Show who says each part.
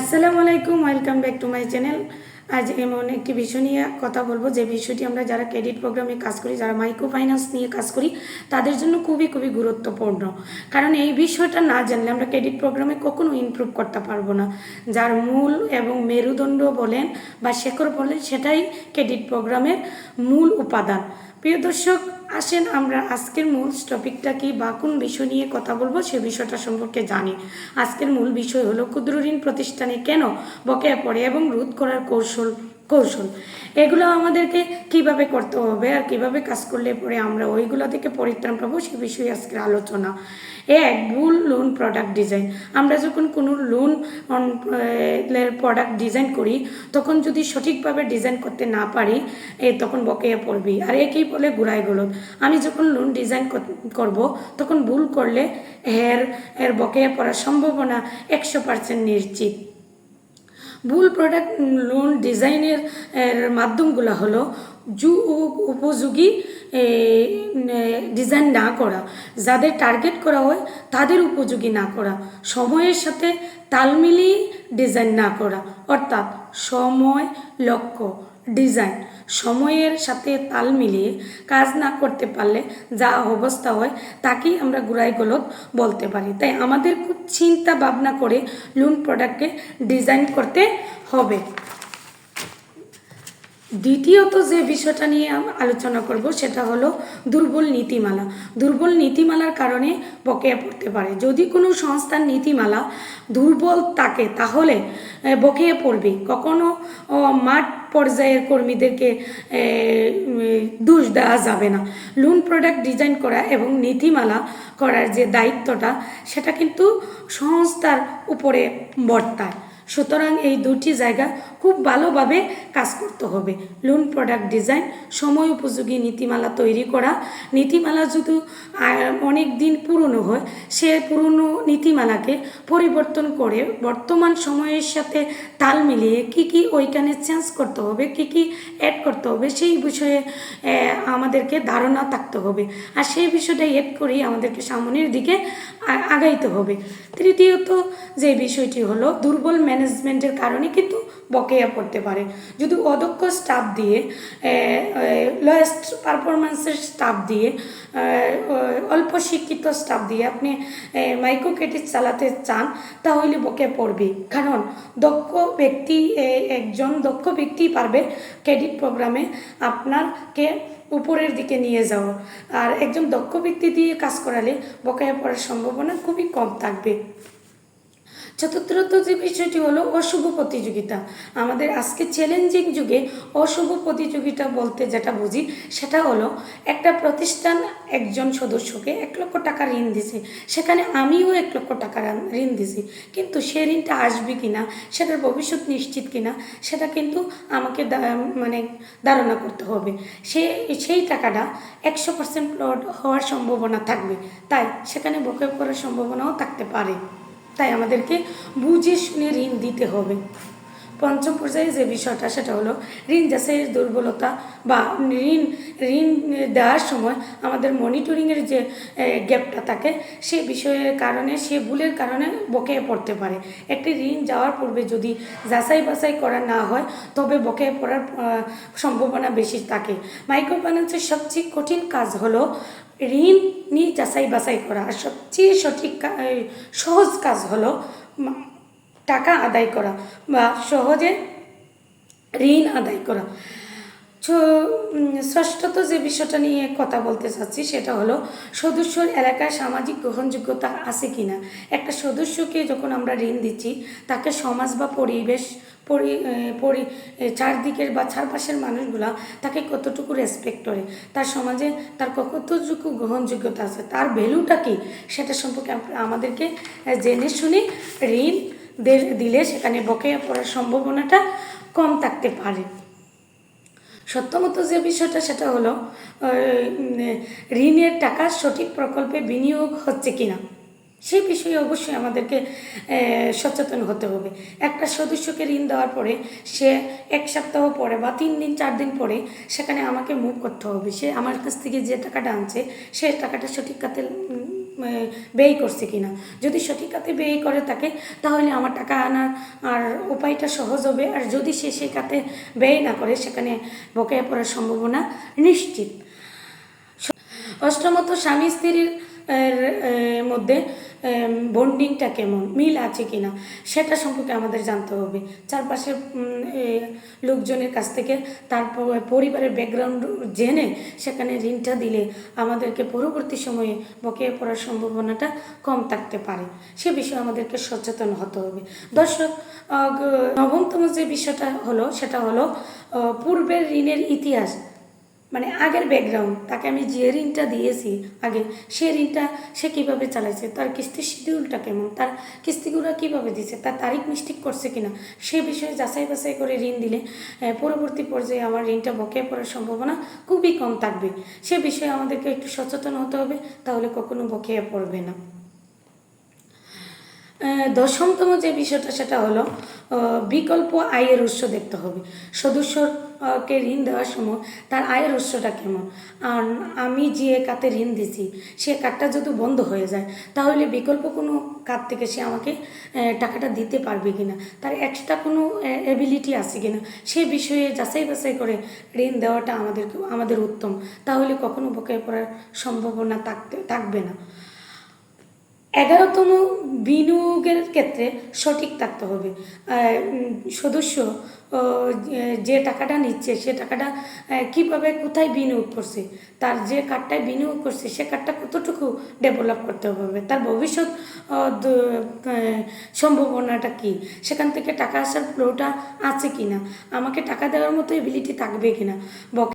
Speaker 1: আসসালামু আলাইকুম, welcome back to my channel. আজ এমন একটি বিষয় নিয়ে কথা বলব। যে বিষয়টি আমরা যারা ক্রেডিট প্রোগ্রামে কাজ করি, যারা মাইক্রো ফাইন্যান্স নিয়ে কাজ করি, তাদের জন্য খুবই খুবই গুরুত্বপূর্ণ। কারণ এই বিষয়টা না জানলে আমরা ক্রেডিট প্রোগ্রামে কখনো ইমপ্রুভ করতে পারব না। যার মূল এবং মেরুদণ্ড বলেন বা শেখর বলেন, সেটাই ক্রেডিট প্রোগ্রামের মূল উপাদান। প্রিয় দর্শক, আসেন আমরা আজকের মূল টপিকটা কি বা কোন বিষয় নিয়ে কথা বলব সে বিষয়টা সম্পর্কে জানি। আজকের মূল বিষয় হলো ক্ষুদ্র ঋণ প্রতিষ্ঠানে কেন বকেয়া পড়ে এবং রোধ করার কৌশল কৌশল। এগুলো আমাদেরকে কীভাবে করতে হবে আর কীভাবে কাজ করলে পরে আমরা ওইগুলো থেকে পরিত্রাণ পাবো সে বিষয়ে আজকের আলোচনা। এক ভুল লোন প্রোডাক্ট ডিজাইন আমরা যখন কোনো লোন প্রোডাক্ট ডিজাইন করি, তখন যদি সঠিকভাবে ডিজাইন করতে না পারি, এ তখন বকেয়া পড়বি আর একেই বলে গুড়াই গলত আমি যখন লোন ডিজাইন করব, তখন ভুল করলে এর এর বকেয়া পড়ার সম্ভাবনা একশো পার্সেন্ট নিশ্চিত। ভুল প্রোডাক্ট লোন ডিজাইনের মাধ্যমগুলো হলো জু, উপযোগী ডিজাইন না করা। যাদের টার্গেট করা হয়, তাদের উপযোগী না করা। সময়ের সাথে তাল মিলিয়ে ডিজাইন না করা। অর্থাৎ সময় লক্ষ্য, ডিজাইন। সময়ের সাথে তাল মিলিয়ে কাজ না করতে পারলে যা অবস্থা হয় তাকেই আমরা গুড়াই গলত বলতে পারি। তাই আমাদের খুব চিন্তা ভাবনা করে লুন প্রোডাক্টকে ডিজাইন করতে হবে। দ্বিতীয়ত যে বিষয়টা নিয়ে আমি আলোচনা করব সেটা হলো দুর্বল নীতিমালা। দুর্বল নীতিমালার কারণে বকেয়া পড়তে পারে। যদি কোনো সংস্থার নীতিমালা দুর্বল থাকে, তাহলে বকেয়া পড়বে। কখনো মাঠ পর্যায়ের কর্মীদেরকে দোষ দেওয়া যাবে না। লোন প্রোডাক্ট ডিজাইন করা এবং নীতিমালা করার যে দায়িত্বটা, সেটা কিন্তু সংস্থার উপরে বর্তায়। সুতরাং এই দুটি জায়গা খুব ভালোভাবে কাজ করতে হবে। লোন প্রোডাক্ট ডিজাইন সময় উপযোগী নীতিমালা তৈরি করা। নীতিমালা যদি অনেক দিন পুরনো হয়, সে পুরনো নীতিমালাকে পরিবর্তন করে বর্তমান সময়ের সাথে তাল মিলিয়ে কি কি ওইখানে চেঞ্জ করতে হবে, কি কি অ্যাড করতে হবে, সেই বিষয়ে আমাদেরকে ধারণা থাকতে হবে। আর সেই বিষয়টা অ্যাড করেই আমাদেরকে সামনের দিকে আগাইতে হবে। তৃতীয়ত যে বিষয়টি হলো দুর্বল ম্যানেজমেন্টের কারণে কিন্তু বকেয়া পড়তে পারে। যদি অদক্ষ স্টাফ দিয়ে লোয়েস্ট পারফরমেন্সের স্টাফ দিয়ে অল্প শিক্ষিত স্টাফ দিয়ে আপনি মাইক্রো ক্রেডিট চালাতে চান, তাহলে বকেয়া পড়বে। কারণ দক্ষ ব্যক্তি একজন দক্ষ ব্যক্তি পারবে ক্রেডিট প্রোগ্রামে আপনাকে উপরের দিকে নিয়ে যাওয়া। আর একজন দক্ষ ব্যক্তি দিয়ে কাজ করালে বকেয়া পড়ার সম্ভাবনা খুবই কম থাকবে। চতুর্থ যে বিষয়টি হলো অশুভ প্রতিযোগিতা। আমাদের আজকে চ্যালেঞ্জিং যুগে অশুভ প্রতিযোগিতা বলতে যেটা বুঝি, সেটা হলো একটা প্রতিষ্ঠান একজন সদস্যকে এক লক্ষ টাকা ঋণ দিছে। সেখানে আমিও এক লক্ষ টাকা ঋণ- দিছি। কিন্তু সে ঋণটা আসবে কিনা, সেটার ভবিষ্যৎ নিশ্চিত কিনা, সেটা কিন্তু আমাকে মানে ধারণা করতে হবে। সে, সেই টাকাটা একশো পার্সেন্ট হওয়ার সম্ভাবনা থাকবে। তাই সেখানে বকে করার সম্ভাবনাও থাকতে পারে। তাই আমাদেরকে বুঝে শুনে ঋণ দিতে হবে। পঞ্চম পর্যায়ে যে বিষয়টা, সেটা হলো ঋণ যাচাইয়ের দুর্বলতা বা ঋণ ঋণ দেওয়ার সময় আমাদের মনিটরিংয়ের যে গ্যাপটা থাকে, সে বিষয়ের কারণে, সে ভুলের কারণে বকেয়া পড়তে পারে। একটি ঋণ যাওয়ার পূর্বে যদি যাচাই বাছাই করা না হয়, তবে বকেয়া পড়ার সম্ভাবনা বেশি থাকে। মাইক্রো ফাইন্যান্সের সবচেয়ে কঠিন কাজ হলো ঋণ নিয়ে যাচাই বাছাই করা। আর সবচেয়ে সঠিক সহজ কাজ হলো টাকা আদায় করা বা সহজে ঋণ আদায় করা। ষষ্ঠত যে বিষয়টা নিয়ে কথা বলতে চাচ্ছি সেটা হলো, সদস্যর এলাকায় সামাজিক গ্রহণযোগ্যতা আছে কি না একটা সদস্যকে যখন আমরা ঋণ দিচ্ছি, তাকে সমাজ বা পরিবেশ, পরি পরি চারদিকের বা চারপাশের মানুষগুলা তাকে কতটুকু রেসপেক্ট করে? তার সমাজে তার কতটুকু গ্রহণযোগ্যতা আছে? তার ভ্যালুটা কি? সেটা সম্পর্কে আমাদেরকে জেনে শুনে ঋণ দিলে সেখানে বকেয়া পড়ার সম্ভাবনাটা কম থাকতে পারে। সত্যমত যে বিষয়টা সেটা হলো ঋণের টাকা সঠিক প্রকল্পে বিনিয়োগ হচ্ছে কিনা সেই বিষয়ে অবশ্যই আমাদেরকে সচেতন হতে হবে। একটা সদস্যকে ঋণ দেওয়ার পরে সে এক সপ্তাহ পরে বা তিন দিন চার দিন পরে সেখানে আমাকে মুভ করতে হবে। সে আমার কাছ থেকে যে টাকাটা আনছে সে টাকাটা সঠিক আহ, ব্যয় করছে কিনা। যদি সঠিক খাতে ব্যয় করে থাকে তাহলে আমার টাকা আনার আর উপায়টা সহজ হবে। আর যদি সে সেই খাতে ব্যয় না করে, সেখানে বকেয়া পড়ার সম্ভাবনা নিশ্চিত। অষ্টমত, স্বামী স্ত্রীর মধ্যে বন্ডিংটা কেমন? মিল আছে কিনা? সেটা সম্পর্কে আমাদের জানতে হবে। চারপাশের লোকজনের কাছ থেকে তার পরিবারের ব্যাকগ্রাউন্ড জেনে সেখানে ঋণটা দিলে আমাদেরকে পরবর্তী সময়ে বকেয়া পড়ার সম্ভাবনাটা কম থাকতে পারে। সে বিষয়ে আমাদেরকে সচেতন হতে হবে। দর্শক নবমতম যে বিষয়টা হলো, সেটা হলো পূর্বের ঋণের ইতিহাস। মানে আগের ব্যাকগ্রাউন্ড তাকে আমি যে ঋণটা দিয়েছি আগে, সে ঋণটা সে কীভাবে চালাইছে, তার কিস্তির শিডিউলটা কেমন, তার কিস্তিগুলো কীভাবে দিচ্ছে তার তারিখ মিস্টেক করছে কিনা, সে বিষয়ে যাচাই বাছাই করে ঋণ দিলে পরবর্তী পর্যায়ে আমার ঋণটা বকেয়া পড়ার সম্ভাবনা খুবই কম থাকবে। সে বিষয়ে আমাদেরকে একটু সচেতন হতে হবে, তাহলে কখনো বকেয়া পড়বে না। দশমতম যে বিষয়টা সেটা হলো বিকল্প আয়ের উৎস দেখতে হবে। সদস্যকে ঋণ দেওয়ার সময় তার আয়ের উৎসটা কেমন? আর আমি যে কাতে ঋণ দিছি, সে কার্ডটা যদি বন্ধ হয়ে যায়, তাহলে বিকল্প কোনো কার্ড থেকে সে আমাকে টাকাটা দিতে পারবে কিনা? তার এক্সট্রা কোনো অ্যাবিলিটি আছে কিনা? সে বিষয়ে যাচাই বাছাই করে ঋণ দেওয়াটা আমাদেরকে আমাদের উত্তম। তাহলে কখনো বকে পড়ার সম্ভাবনা থাকতে, থাকবে না। এগারোতম বিনিয়োগের ক্ষেত্রে সঠিক থাকতে হবে। সদস্য যে- টাকাটা নিচ্ছে, সে টাকাটা কীভাবে, কোথায় বিনিয়োগ করছে, তার যে কার্ডটায় বিনিয়োগ করছে, সে কার্ডটা কতটুকু ডেভেলপ করতে হবে, তার ভবিষ্যৎ সম্ভাবনাটা কি, সেখান থেকে টাকা আসার ফ্লোটা আছে কিনা, আমাকে টাকা দেওয়ার মতো এবিলিটি থাকবে কিনা, বক